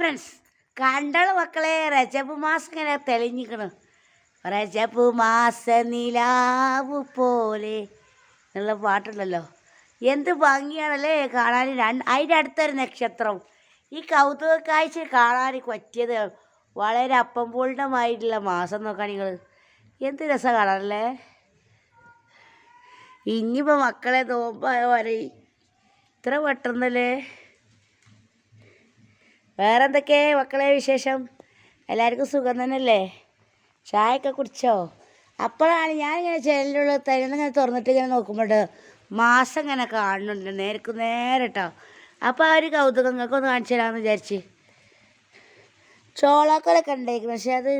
Friends കണ്ടൾ മക്കളെ രജപ് മാസം ഇങ്ങനെ തെളിഞ്ഞിക്കണ് രജപ് മാസ നിലാവ് പോലെ എന്നുള്ള പാട്ടുണ്ടല്ലോ. എന്ത് ഭംഗിയാണല്ലേ കാണാൻ. രണ്ട് അതിന്റെ അടുത്തൊരു നക്ഷത്രം. ഈ കൗതുക കാഴ്ച കാണാൻ പറ്റിയത് വളരെ അപ്പംപൂർണമായിട്ടുള്ള മാസം നോക്കാൻ നിങ്ങൾ എന്ത് രസം കാണാനല്ലേ? ഇനിയിപ്പോൾ മക്കളെ നോമ്പായ വരെ ഇത്ര പെട്ടെന്നല്ലേ? വേറെ എന്തൊക്കെ മക്കളെ വിശേഷം? എല്ലാവർക്കും സുഖം തന്നെയല്ലേ? ചായയൊക്കെ കുടിച്ചോ? അപ്പോഴാണ് ഞാനിങ്ങനെ ജനലിലുള്ള തരുന്നിങ്ങനെ തുറന്നിട്ട് ഇങ്ങനെ നോക്കുമ്പോൾ മാസം ഇങ്ങനെ കാണുന്നുണ്ട് നേർക്ക് നേരെ കേട്ടോ അപ്പോൾ ആ ഒരു കൗതുകം നിങ്ങൾക്ക് ഒന്ന് കാണിച്ചു തരാമെന്ന് വിചാരിച്ച്. ചോളാക്കലൊക്കെ ഉണ്ടായിരിക്കും പക്ഷെ അത്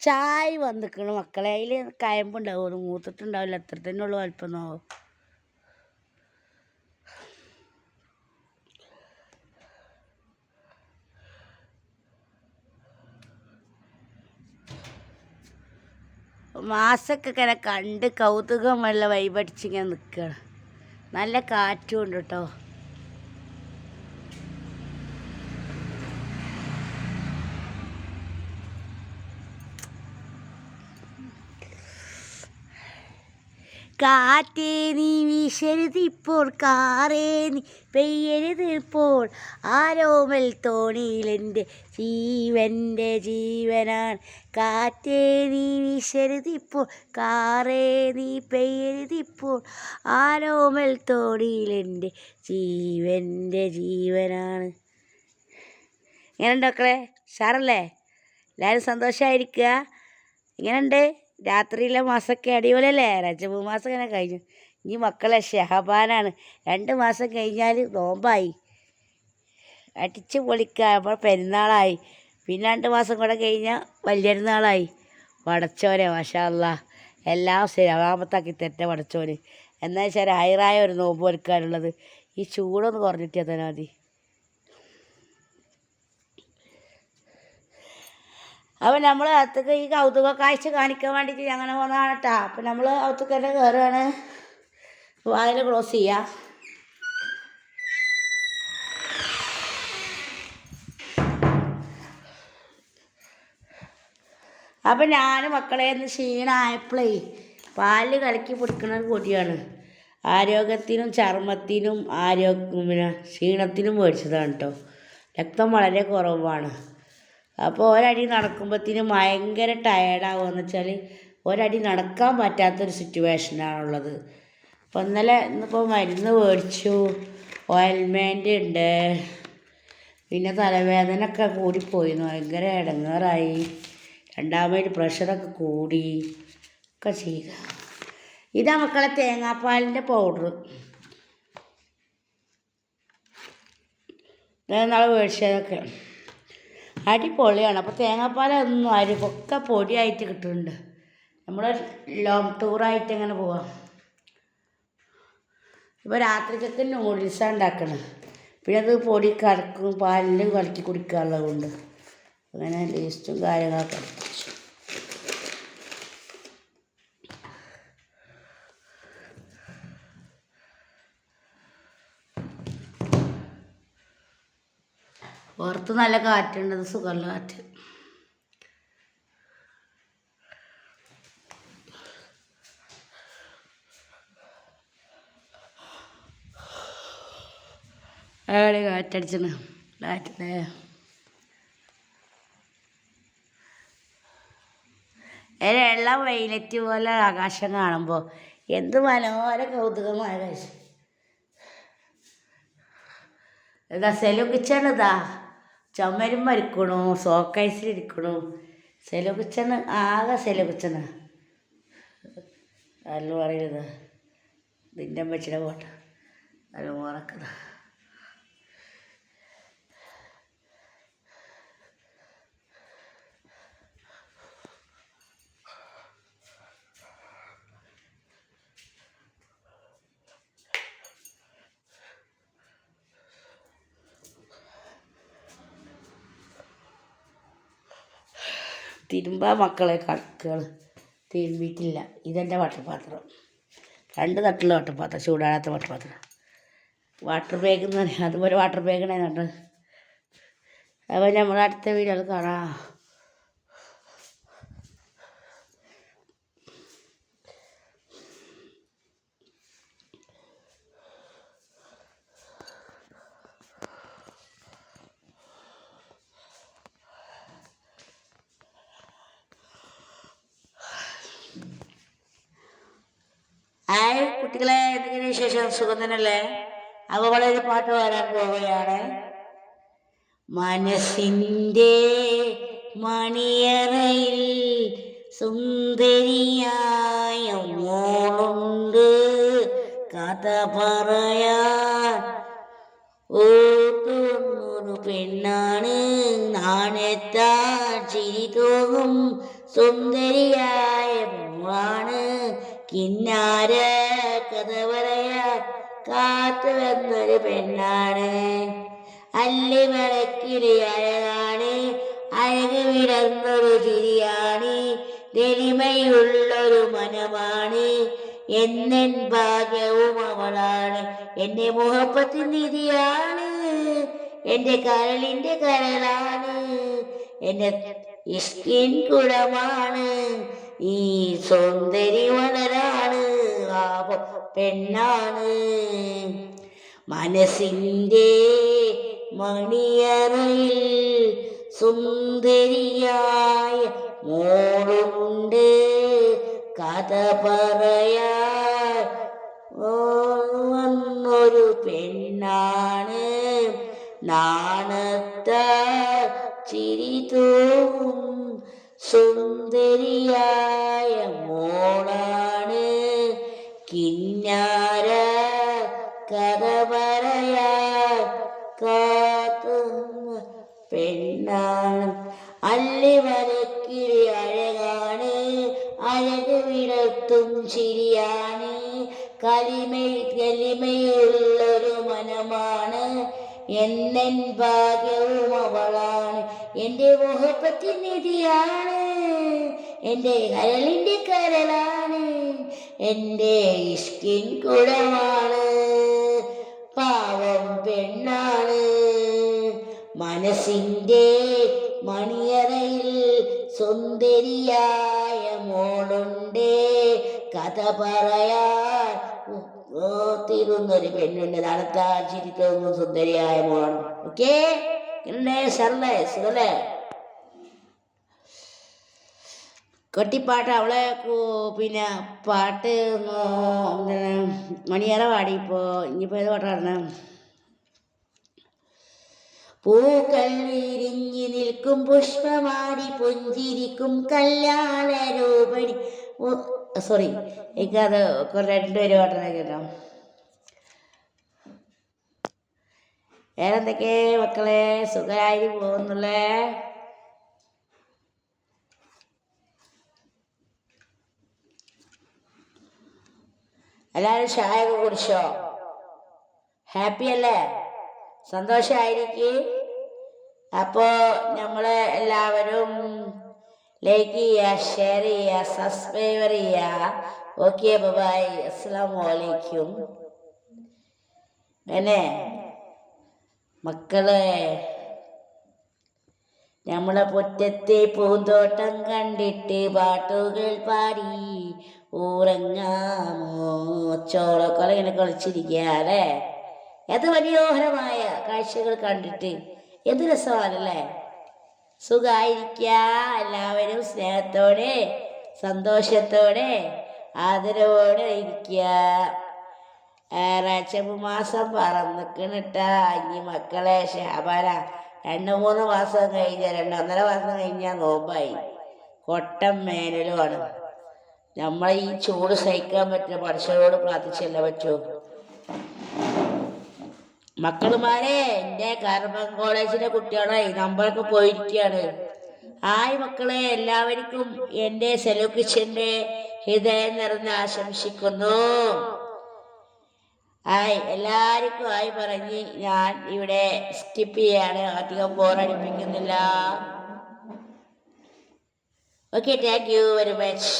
ചായ വന്നിക്കണം മക്കളെ. അതിൽ കയമ്പുണ്ടാവും മൂത്തിട്ടുണ്ടാവില്ല. അത്ര തന്നെ ഉള്ളു വലിപ്പം മാസമൊക്കെ ഇങ്ങനെ കണ്ട് കൗതുകമുള്ള വൈബടിച്ചിങ്ങനെ നിൽക്കുകയാണ് നല്ല കാറ്റും ഉണ്ട് കേട്ടോ കാറ്റേ നീ വീശരുതിപ്പോൾ കാറേ നീ പെയ്യരുതിപ്പോൾ ആരോമൽ തോണിയിലെന്റെ ജീവന്റെ ജീവനാണ്. കാറ്റേ നീ വീശരുതിപ്പോൾ കാറേ നീ പെയ്യരുതിപ്പോൾ ആരോമൽ തോണിയിലെന്റെ ജീവന്റെ ജീവനാണ്. എങ്ങനെയുണ്ട് മക്കളെ? സാറല്ലേ എല്ലാവരും സന്തോഷമായിരിക്കുക. എങ്ങനെയുണ്ട്? രാത്രിയിലെ മാസമൊക്കെ അടിപൊളിയല്ലേ? രജപു മാസം ഇങ്ങനെ കഴിഞ്ഞു. ഇനി മക്കളെ ഷഹബാനാണ് രണ്ട് മാസം കഴിഞ്ഞാൽ നോമ്പായി. അടിച്ച് പൊളിക്കുമ്പോൾ പെരുന്നാളായി. പിന്നെ രണ്ട് മാസം കൂടെ കഴിഞ്ഞാൽ വലിയരുന്നാളായി. വടച്ചോനെ മഷാല്ല. എല്ലാം ശരാമത്താക്കി തെറ്റ വടച്ചോന്. എന്നാൽ ഹൈറായ ഒരു നോമ്പ് ഒരുക്കാനുള്ളത്. ഈ ചൂടൊന്ന് കുറഞ്ഞിട്ടാൽ തന്നെ മതി. അപ്പം നമ്മൾ അകത്തേക്ക് ഈ കൗതുക കാഴ്ച കാണിക്കാൻ വേണ്ടിയിട്ട് അങ്ങനെ പോകുന്നതാണ് കേട്ടോ അപ്പം നമ്മൾ അകത്തേക്ക് തന്നെ കയറുകയാണ് വാതിൽ ക്ലോസ് ചെയ്യുക അപ്പം ഞാൻ മക്കളെ ഒന്ന് ക്ഷീണമായപ്പോഴേ പാലിൽ കലക്കി പിടിക്കുന്ന ഒരു പൊടിയാണ് ആരോഗ്യത്തിനും ചർമ്മത്തിനും ആരോഗ്യ പിന്നെ ക്ഷീണത്തിനും മേടിച്ചതാണ് കേട്ടോ രക്തം വളരെ കുറവാണ്. അപ്പോൾ ഒരടി നടക്കുമ്പോഴത്തേനും ഭയങ്കര ടയേർഡാവുകയെന്ന് വെച്ചാൽ ഒരടി നടക്കാൻ പറ്റാത്തൊരു സിറ്റുവേഷനാണുള്ളത് അപ്പോൾ ഇന്നലെ ഇന്നിപ്പോൾ മരുന്ന് മേടിച്ചു ഓയിൽമെന്റ് ഉണ്ട്. പിന്നെ തലവേദന ഒക്കെ കൂടിപ്പോയി ഭയങ്കര ഇടങ്ങേറായി. രണ്ടാമത് പ്രഷറൊക്കെ കൂടി. ഒക്കെ ചെയ്യുക ഇതാ മക്കളെ തേങ്ങാപ്പാലിന്റെ പൗഡർ നാളെ മേടിച്ചതൊക്കെ. അടിപൊളിയാണ്. അപ്പോൾ തേങ്ങാപ്പാലൊന്നും ആരും ഒക്കെ പൊടിയായിട്ട് കിട്ടുന്നുണ്ട് നമ്മൾ ലോങ് ടൂറായിട്ട് ഇങ്ങനെ പോവാം. ഇപ്പോൾ രാത്രിക്കൊക്കെ നൂഡിൽസാണ് ഉണ്ടാക്കണത് പിന്നെ അത് പൊടി കലക്കും പാലിലും കലക്കി കുടിക്കാനുള്ളത് കൊണ്ട്. അങ്ങനെ ലേസ്റ്റും കാര്യങ്ങളൊക്കെ. പുറത്ത് നല്ല കാറ്റുണ്ട് അത് സുഖമുള്ള കാറ്റ്. അവിടെ കാറ്റടിച്ചണ്? കാറ്റില്ലേ എല്ലാം വെയിലറ്റ് പോലെ ആകാശം കാണുമ്പോൾ എന്ത് മനോഹര കൗതുകമായ കാഴ്ച. ഇതാ സെലു കിച്ചൺ ചുമരും മരിക്കണു സോക്കൈസിലിരിക്കണു സെലു കിച്ചണ് ആകെ സെലു കിച്ചണ് അല്ല പറയുന്നത് നിന്റെ അമ്മച്ചിയുടെ പോട്ടെ അല്ല മോറക്കത തിരുമ്പാ മക്കളെ കണക്കുകൾ തിരുമ്പിയിട്ടില്ല. ഇതെന്റെ വട്ടപാത്രം രണ്ട് തട്ടുള്ള വട്ടപാത്രം ചൂടാകാത്ത വട്ടപാത്രം വാട്ടർ ബാഗ് എന്ന് പറയാം അതുപോലെ വാട്ടർ ബാഗാണ് ഉണ്ടായിരുന്നു അപ്പോൾ നമ്മൾ അടുത്ത വീഡിയോയിൽ കാണാം ഹായ് കുട്ടികളെ എന്തെങ്കിലും വിശേഷം? സുഖം അപ്പോൾ വളരെ പാട്ട് പാടാൻ പോവുകയാണ്. മനസ്സിന്റെ മണിയറയിൽ സുന്ദരിയായ മോളുണ്ട്. കഥ പറയാൻ ഓർത്തുന്നൊരു പെണ്ണാണ്. നാണെത്താ ചിരി തോന്നും സുന്ദരിയായ മോളാണ്. കിന്നാര കഥ പറയാൻ കാത്തു വന്നൊരു പെണ്ണാണ്. അല്ലി മലക്കിലെ അഴകാണ് അഴക് വിടർന്നൊരു ചിരിയാണ് തെളിമയുള്ളൊരു മനമാണ്. എന്നെൻ ഭാഗ്യവും അവളാണ് എന്റെ മുഹപ്പത്തിൻ നിധിയാണ് എന്റെ കരളിന്റെ കരളാണ് എന്റെ ഇഷ്കിൻ കുടമാണ്. ഈ സുന്ദരി വളരാണ് പെണ്ണാണ് മനസ്സിന്റെ മണിയറയിൽ സുന്ദരിയായ മോളുണ്ട്. കഥ പറയാൻ വന്നൊരു പെണ്ണാണ്. നാണത്ത ചിരി തോന്നും സുന്ദരിയായ അഴക് വിടർത്തും ചിരിയാണ് കലിമൈ കലിമയുള്ളൊരു മനമാണ്. എന്നൻ ഭാഗ്യവും അവളാണ്. എന്റെ മുഹപ്പത്തി നിധിയാണ്. എന്റെ കരളിന്റെ കരളാണ്. എന്റെ ഇഷ്കിൻ കുടമാണ്. പാവം പെണ്ണാണ്. മനസ്സിന്റെ മണിയറയിൽ സുന്ദരിയായ മോളുണ്ട്. കഥ പറയാൻ തിരുന്നൊരു പെണ്ണുണ്ട് നടത്താൻ ചിരിക്കുന്നു സുന്ദരിയായ മോൾ ഓക്കേ? എന്നെ ശരളേ സുഖല്ലേ അവളെ പിന്നെ പാട്ട് മണിയേറെ പാടി ഇപ്പോ ഇനിയിപ്പോ ഏത് പാട്ടാണ് പൂക്കൾ വിരിഞ്ഞു നിൽക്കും പുഷ്പമാടി പുഞ്ചിരിക്കും കല്യാണ രൂപണി സോറി എനിക്കത് രണ്ടുപേരും പാട്ടാണ് കേട്ടോ വേറെ എന്തൊക്കെ മക്കളെ? സുഖമായി പോകുന്നുള്ളേ? എല്ലാവരും ചായ ഒക്കെ കുടിച്ചോ? ഹാപ്പി അല്ലേ? സന്തോഷമായിരിക്കും. അപ്പോൾ നമ്മളെ എല്ലാവരും ലൈക്ക് ചെയ്യുക ഷെയർ ചെയ്യുക ചെയ്യുക ഓക്കെ ബൈ അസ്സാം വലൈക്കും പിന്നെ മക്കളെ നമ്മളെ മുറ്റത്തെ പൂന്തോട്ടം കണ്ടിട്ട് പാട്ടുകൾ പാടി ഉറങ്ങാമോ? ഇങ്ങനെ കളിച്ചിരിക്കുക അല്ലേ? മനോഹരമായ കാഴ്ചകൾ കണ്ടിട്ട്. എന്ത് രസമാണല്ലേ? സുഖമായിരിക്കുക എല്ലാവരും സ്നേഹത്തോടെ സന്തോഷത്തോടെ ആദരവോടെ ഇരിക്കുക ഞായറാഴ്ച മാസം പറന്നിക്കണിട്ട. ഇനി മക്കളെ ഷാബാന രണ്ട് മൂന്ന് മാസം കഴിഞ്ഞ രണ്ട് ഒന്നര മാസം കഴിഞ്ഞാൽ നോമ്പായി. കൊട്ടം മേനലുമാണ് നമ്മളെ ഈ ചൂട് സഹിക്കാൻ പറ്റില്ല. പഠിച്ചവരോട് പ്രാർത്ഥിച്ചല്ലേ പറ്റൂ. മക്കളുമാരെ എന്റെ കാർബൺ കോളേജിലെ കുട്ടികളായി നമ്മളൊക്കെ പോയിരിക്കുകയാണ്. ഹായ് മക്കളെ എല്ലാവർക്കും എന്റെ സെലു കിച്ചന്റെ ഹൃദയം നിറഞ്ഞ് ആശംസിക്കുന്നു. ഹായ് എല്ലാവർക്കും ആയി പറഞ്ഞ് ഞാൻ ഇവിടെ സ്കിപ്പ് ചെയ്യാണ് അധികം ബോറടിപ്പിക്കുന്നില്ല okay thank you very much